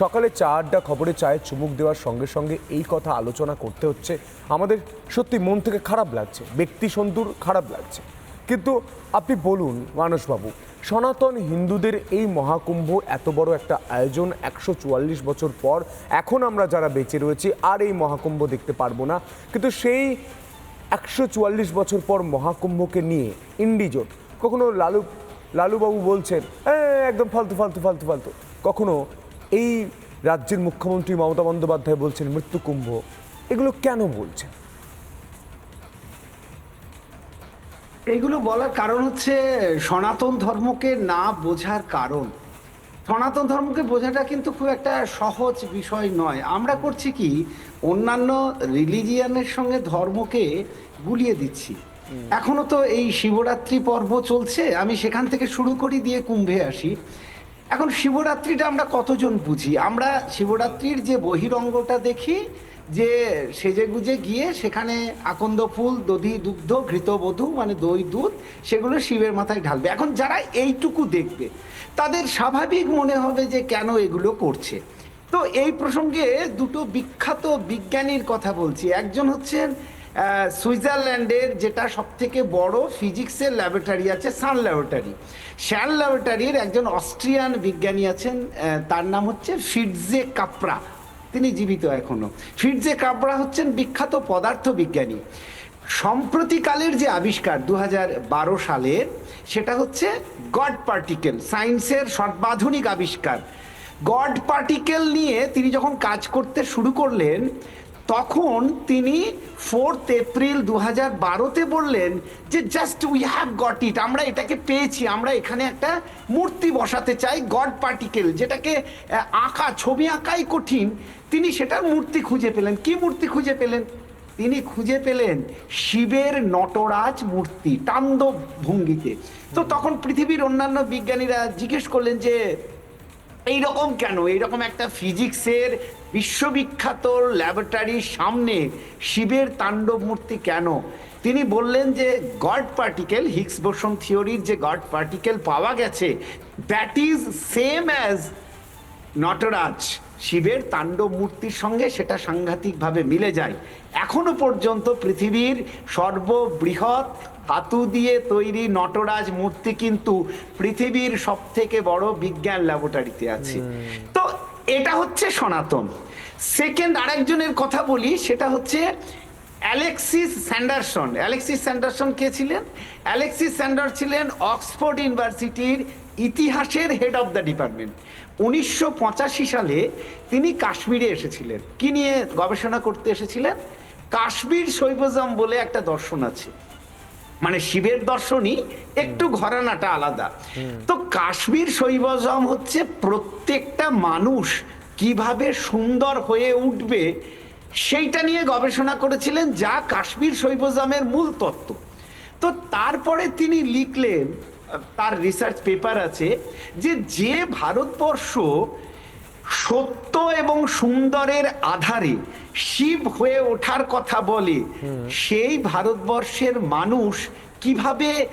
সকালে চা আড্ডা খবরে চায়ে চুমুক দেওয়ার সঙ্গে সঙ্গে এই কথা আলোচনা করতে হচ্ছে। আমাদের সত্যি মন থেকে খারাপ লাগছে ব্যক্তি সন্তুর খারাপ লাগছে। কিন্তু আপনি বলুন মানসবাবু সনাতন হিন্দুদের এই মহাকুম্ভ এত বড় একটা আয়োজন একশো চুয়াল্লিশ বছর পর এখন আমরা যারা বেঁচে রয়েছি আর এই মহাকুম্ভ দেখতে পারব না। কিন্তু সেই একশো চুয়াল্লিশ বছর পর মহাকুম্ভকে নিয়ে ইন্ডিজোট কখনো লালু লালুবাবু বলছেন "এ, একদম ফালতু ফালতু ফালতু ফালতু। কখনো এই রাজ্যের মুখ্যমন্ত্রী মমতা বন্দ্যোপাধ্যায় বলছেন মৃত্যু কুম্ভ এগুলো কেন বলছেন? এগুলো বলার কারণ হচ্ছে সনাতন ধর্মকে না বোঝার কারণ। সনাতন ধর্মকে বোঝাটা কিন্তু খুব একটা সহজ বিষয় নয়। আমরা করছি কি অন্যান্য রিলিজিয়ানের সঙ্গে ধর্মকে গুলিয়ে দিচ্ছি। এখনও তো এই শিবরাত্রি পর্ব চলছে আমি সেখান থেকে শুরু করি দিয়ে কুম্ভে আসি। এখন শিবরাত্রিটা আমরা কতজন বুঝি? আমরা শিবরাত্রির যে বহিরঙ্গটা দেখি, যে সেজে গুজে গিয়ে সেখানে আকন্দ ফুল, দধি, দুগ্ধ ঘৃতবধূ মানে দই, দুধ, সেগুলো শিবের মাথায় ঢালবে। এখন যারা এইটুকু দেখবে, তাদের স্বাভাবিক মনে হবে যে কেন এগুলো করছে। তো এই প্রসঙ্গে দুটো বিখ্যাত বিজ্ঞানীর কথা বলছি। একজন হচ্ছেন সুইজারল্যান্ডের যেটা সব থেকে বড় ফিজিক্সের ল্যাবরেটরি আছে সান ল্যাবরেটরি। শ্যান ল্যাবরেটরির একজন অস্ট্রিয়ান বিজ্ঞানী আছেন তার নাম হচ্ছে ফিটজে কাপরা। তিনি জীবিত এখনও। ফিটজে কাপরা হচ্ছেন বিখ্যাত পদার্থ বিজ্ঞানী সম্প্রতিকালের যে আবিষ্কার দু হাজার বারো সালের সেটা হচ্ছে গড পার্টিকেল, সায়েন্সের সর্বাধুনিক আবিষ্কার। গড পার্টিকেল নিয়ে তিনি যখন কাজ করতে শুরু করলেন তখন তিনি ফোর্থ এপ্রিল দু হাজার বারোতে বললেন যে just we have got it আমরা এটাকে পেয়েছি। আমরা এখানে একটা মূর্তি বসাতে চাই গড পার্টিকেল যেটাকে আঁকা, ছবি আঁকাই কঠিন। তিনি সেটার মূর্তি খুঁজে পেলেন। কি মূর্তি খুঁজে পেলেন? তিনি খুঁজে পেলেন শিবের নটরাজ মূর্তি তাণ্ডব ভঙ্গিতে তো তখন পৃথিবীর অন্যান্য বিজ্ঞানীরা জিজ্ঞেস করলেন যে এইরকম কেন? এইরকম একটা ফিজিক্সের বিশ্ববিখ্যাত ল্যাবরেটারির সামনে শিবের তাণ্ডব মূর্তি কেন? তিনি বললেন যে গড পার্টিকেল হিক্স বোসন থিওরির যে গড পার্টিকেল পাওয়া গেছে that is same as Nataraj. শিবের তাণ্ডব মূর্তির সঙ্গে সেটা সাংঘাতিকভাবে মিলে যায়। এখনও পর্যন্ত পৃথিবীর সর্ববৃহৎ ধাতু দিয়ে তৈরি নটরাজ মূর্তি কিন্তু পৃথিবীর সব থেকে বড় বিজ্ঞান ল্যাবরেটরিতে আছে। তো এটা হচ্ছে সনাতন। সেকেন্ড আরেকজনের কথা বলি সেটা হচ্ছে অ্যালেক্সিস স্যান্ডারসন। অ্যালেক্সিস স্যান্ডারসন কে ছিলেন? অ্যালেক্সিস স্যান্ডার ছিলেন অক্সফোর্ড ইউনিভার্সিটির ইতিহাসের হেড অফ দ্য ডিপার্টমেন্ট উনিশশো পঁচাশি সালে তিনি কাশ্মীরে এসেছিলেন। কি নিয়ে গবেষণা করতে এসেছিলেন? কাশ্মীর শৈবজম বলে একটা দর্শন আছে। মানে শিবের দর্শনই একটু ঘরানাটা আলাদা। তো কাশ্মীর শৈবজম হচ্ছে প্রত্যেকটা মানুষ কীভাবে সুন্দর হয়ে উঠবে সেইটা নিয়ে গবেষণা করেছিলেন যা কাশ্মীর শৈবজমের মূল তত্ত্ব। তো তারপরে তিনি লিখলেন তার রিসার্চ পেপার আছে যে যে ভারতবর্ষ সত্য এবং সুন্দরের আধারে শিব হয়ে ওঠার কথা বলে সেই ভারতবর্ষের মানুষ কীভাবে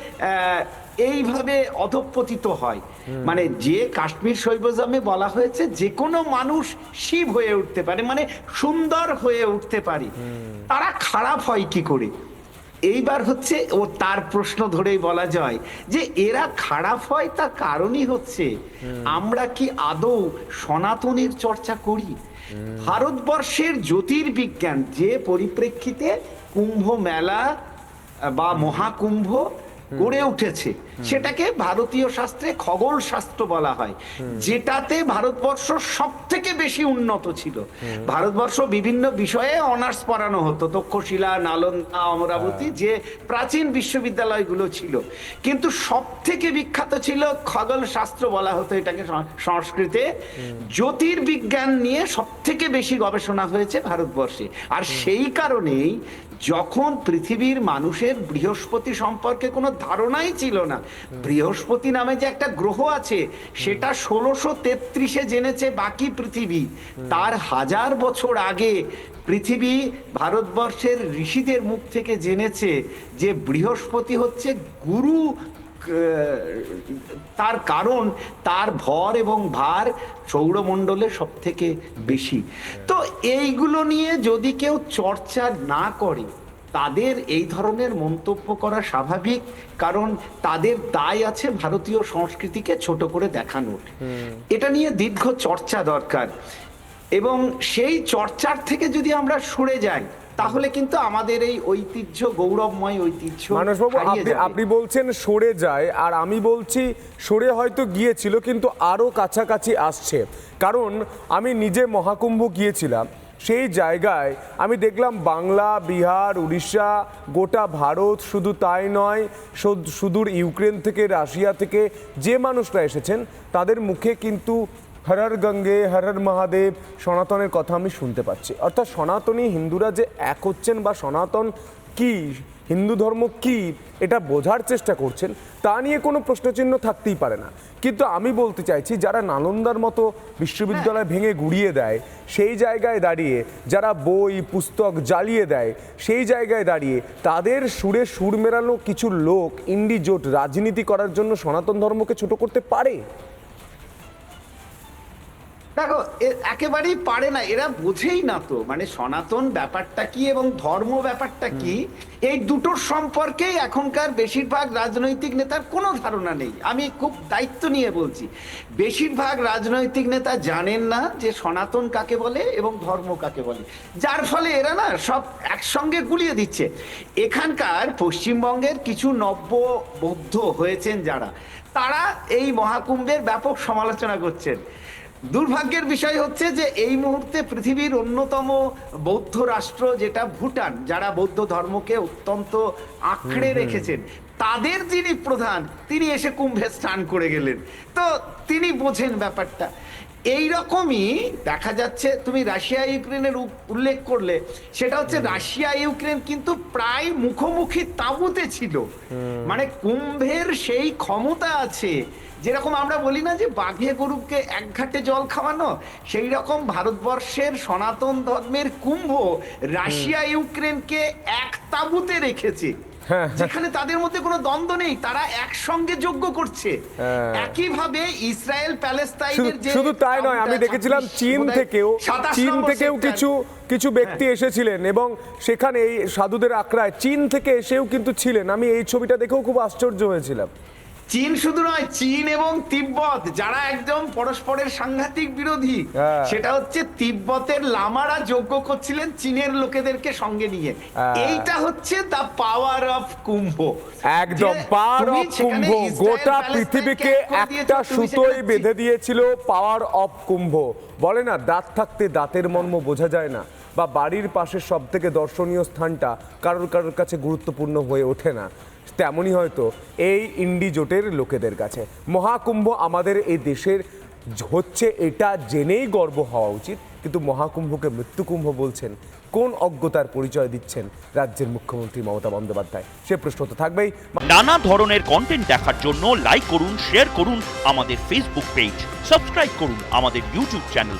এইভাবে অধঃপতিত হয়? মানে যে কাশ্মীর শৈবজমে বলা হয়েছে যে কোনো মানুষ শিব হয়ে উঠতে পারে মানে সুন্দর হয়ে উঠতে পারে। তারা খারাপ হয় কি করে? এইবার হচ্ছে ও তার প্রশ্ন ধরেই বলা যায় যে এরা খারাপ হয় তার কারণই হচ্ছে। আমরা কি আদৌ সনাতনের চর্চা করি? ভারতবর্ষের জ্যোতির্বিজ্ঞান যে পরিপ্রেক্ষিতে কুম্ভ মেলা বা মহাকুম্ভ গড়ে উঠেছে। সেটাকে ভারতীয় শাস্ত্রে খগোল শাস্ত্র বলা হয়। যেটাতে ভারতবর্ষ সব থেকে বেশি উন্নত ছিল। ভারতবর্ষ বিভিন্ন বিষয়ে অনার্স পড়ানো হতো। তক্ষশিলা নালন্দা অমরাবতী যে প্রাচীন বিশ্ববিদ্যালয়গুলো ছিল। কিন্তু সব থেকে বিখ্যাত ছিল খগোল শাস্ত্র বলা হতো এটাকে সংস্কৃতে। জ্যোতির্বিজ্ঞান নিয়ে সব থেকে বেশি গবেষণা হয়েছে ভারতবর্ষে। আর সেই কারণেই যখন পৃথিবীর মানুষের বৃহস্পতি সম্পর্কে কোনো ধারণাই ছিল না, বৃহস্পতি নামে যে একটা গ্রহ আছে, সেটা ষোলোশো তেত্রিশে জেনেছে বাকি পৃথিবী। তার হাজার বছর আগে পৃথিবী ভারতবর্ষের ঋষিদের মুখ থেকে জেনেছে যে বৃহস্পতি হচ্ছে গুরু তার কারণ তার ভর এবং ভার সৌরমণ্ডলে সব থেকে বেশি। তো এইগুলো নিয়ে যদি কেউ চর্চা না করে তাদের এই ধরনের মন্তব্য করা স্বাভাবিক কারণ তাদের দায় আছে ভারতীয় সংস্কৃতিকে ছোট করে দেখানোর। এটা নিয়ে দীর্ঘ চর্চা দরকার। এবং সেই চর্চার থেকে যদি আমরা সরে যাই তাহলে কিন্তু আমাদের এই ঐতিহ্য গৌরবময় ঐতিহ্য মানসবাবু আপনি বলছেন সরে যায় আর আমি বলছি সরে হয়তো গিয়েছিল কিন্তু আরও কাছাকাছি আসছে। কারণ আমি নিজে মহাকুম্ভ গিয়েছিলাম। সেই জায়গায় আমি দেখলাম বাংলা বিহার উড়িষ্যা গোটা ভারত শুধু তাই নয় সুদূর ইউক্রেন থেকে রাশিয়া থেকে যে মানুষরা এসেছেন তাদের মুখে কিন্তু হর হর গঙ্গে, হর হর মহাদেব, সনাতনের কথা আমি শুনতে পাচ্ছি। অর্থাৎ সনাতনী হিন্দুরা যে এক হচ্ছেন বা সনাতন কি, হিন্দু ধর্ম কি, এটা বোঝার চেষ্টা করছেন, তা নিয়ে কোনো প্রশ্নচিহ্ন থাকতেই পারে না। কিন্তু আমি বলতে চাইছি, যারা নালন্দার মতো বিশ্ববিদ্যালয় ভেঙে গুড়িয়ে দেয়, সেই জায়গায় দাঁড়িয়ে, যারা বই, পুস্তক জ্বালিয়ে দেয়, সেই জায়গায় দাঁড়িয়ে, তাদের সুরে সুর মেলানো কিছু লোক ইন্ডিজোট রাজনীতি করার জন্য সনাতন ধর্মকে ছোট করতে পারে? দেখো এ- একেবারেই পারে না এরা বোঝেই না তো। মানে সনাতন ব্যাপারটা কি এবং ধর্ম ব্যাপারটা কি এই দুটোর সম্পর্কে এখনকার বেশিরভাগ রাজনৈতিক নেতার কোনো ধারণা নেই। আমি খুব দায়িত্ব নিয়ে বলছি বেশিরভাগ রাজনৈতিক নেতা জানেন না যে সনাতন কাকে বলে এবং ধর্ম কাকে বলে। যার ফলে এরা না সব একসঙ্গে গুলিয়ে দিচ্ছে। এখানকার পশ্চিমবঙ্গের কিছু নব্য বৌদ্ধ হয়েছেন যারা তারা এই মহাকুম্ভের ব্যাপক সমালোচনা করছেন। দুর্ভাগ্যের বিষয় হচ্ছে যে এই মুহূর্তে পৃথিবীর অন্যতম বৌদ্ধ রাষ্ট্র যেটা ভুটান যারা বৌদ্ধ ধর্মকে অত্যন্ত আঁকড়ে রেখেছেন তাদের যিনি প্রধান তিনি এসে কুম্ভে স্নান করে গেলেন। তো তিনি বোঝেন ব্যাপারটা। এই রকমই দেখা যাচ্ছে তুমি রাশিয়া ইউক্রেনের উল্লেখ করলে সেটা হচ্ছে রাশিয়া ইউক্রেন কিন্তু প্রায় মুখোমুখি তাঁবুতে ছিল। মানে কুম্ভের সেই ক্ষমতা আছে যেরকম আমরা বলি না যে বাঘে গরুকে এক ঘাটে জল খাওয়ানো সেই রকম ভারতবর্ষের সনাতন ধর্মের কুম্ভ রাশিয়া ইউক্রেনকে এক তাঁবুতে রেখেছে। হ্যাঁ, যেখানে তাদের মধ্যে কোনো দ্বন্দ্ব নেই তারা একসঙ্গে যোগ্য করছে। হ্যাঁ। একইভাবে ইসরায়েল প্যালেস্তাইনের যে শুধু তাই নয় আমি দেখেছিলাম চীন থেকেও চীন থেকেও কিছু কিছু ব্যক্তি এসেছিলেন এবং সেখানে এই সাধুদের আক্রায় চীন থেকে এসেও কিন্তু ছিলেন। আমি এই ছবিটা দেখেও খুব আশ্চর্য হয়েছিলাম। চীন শুধু নয় চীন এবং তিব্বত যারা একদম পরস্পরের সাংঘাতিক বিরোধী হ্যাঁ। সেটা হচ্ছে তিব্বতের লামারা যজ্ঞ করছিলেন চীনের লোকেদেরকে সঙ্গে নিয়ে। হ্যাঁ। এইটা হচ্ছে দ্য পাওয়ার অফ কুম্ভ। একদম পাওয়ার অফ কুম্ভ। গোটা পৃথিবীকে এক একটা সুতোয় বেঁধে দিয়েছিল পাওয়ার অফ কুম্ভ। বলে না দাঁত থাকতে দাঁতের মর্ম বোঝা যায় না। বা বাড়ির পাশে সব থেকে দর্শনীয় স্থানটা কারোর কারোর কাছে গুরুত্বপূর্ণ হয়ে ওঠে না। তেমনই হয়তো এই ইন্ডি জোটের লোকেদের কাছে। মহাকুম্ভ আমাদের এই দেশের হচ্ছে এটা জেনেই গর্ব হওয়া উচিত। কিন্তু মহাকুম্ভকে মৃত্যুকুম্ভ বলছেন, কোন অজ্ঞতার পরিচয় দিচ্ছেন রাজ্যের মুখ্যমন্ত্রী মমতা বন্দ্যোপাধ্যায়? সে প্রশ্ন তো থাকবেই। নানা ধরনের কন্টেন্ট দেখার জন্য লাইক করুন শেয়ার করুন আমাদের ফেসবুক পেজ সাবস্ক্রাইব করুন আমাদের ইউটিউব চ্যানেল